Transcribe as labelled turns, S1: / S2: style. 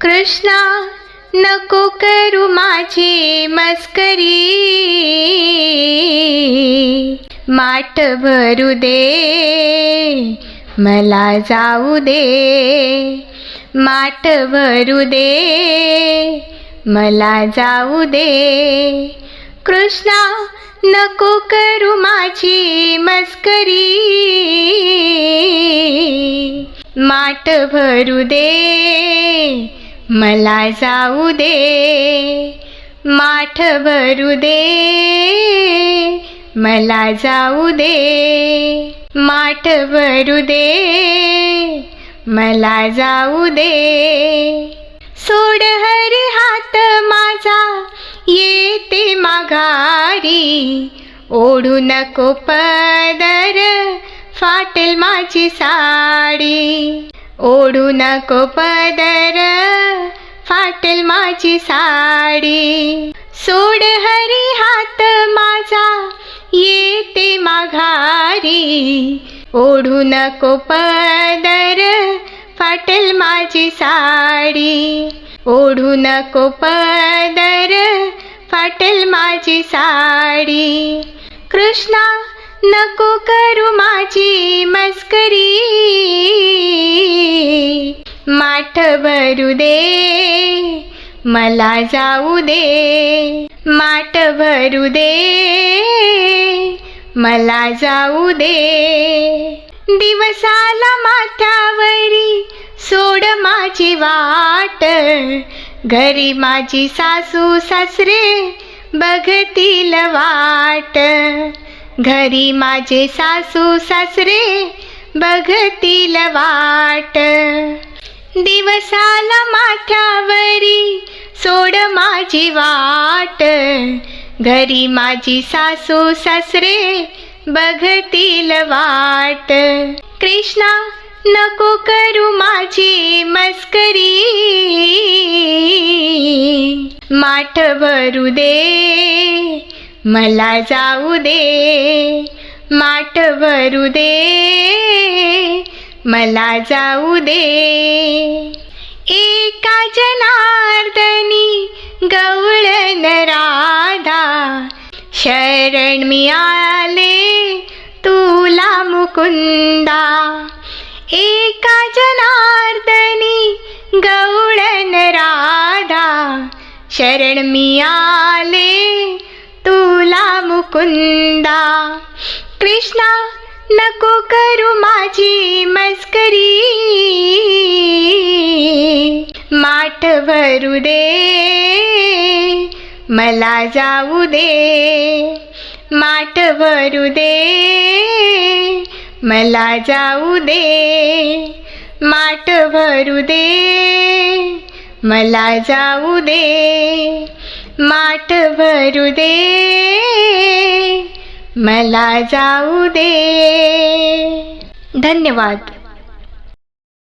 S1: कृष्णा नको करू माझी मस्करी. माठ भरू दे मला जाऊ दे. माठ भरू दे मला जाऊ दे. कृष्णा नको करू माझी मस्करी. माठ भरू दे मला जाऊ दे माठ भरू दे. मला जाऊ दे माठ भरू दे. मला जाऊ दे. सोड हर हात माझा येते माघारी. ओढू नको पदर फाटेल माझी साडी. ओढू नको पदर फाटेल माझी साडी. सोड हरी हात माझा येते माघारी. ओढू नको पदर फाटेल माझी साडी. ओढू नको पदर फाटेल माझी साडी. कृष्णा नको करू माझी मस्करी. माठ भरू दे मला जाऊ दे माट भरू दे. मला जाऊ दे दिवसाला माथ्यावरी सोड माझी वाट. घरी माझी सासू सासरे बघतील वाट. घरी माझे सासू सासरे बघतील वाट. दिवसाला माथ्यावरी सोड माझी वाट. घरी माझी सासू सासरे बघतील वाट. कृष्णा नको करू माझी मस्करी. माठ भरू दे मला जाऊ दे. माठ भरू दे. मला जाऊ दे. एका जनार्दनी गवळण राधा. शरण मिळाले तुला मुकुंदा. एका जनार्दनी गवळण राधा. शरण मिळाले तुला मुकुंदा. कृष्णा नको कर करू दे मला जाऊ दे माठ भरू दे मला जाऊ दे माठ भरू दे मला जाऊ दे माठ भरू दे मला जाऊ दे धन्यवाद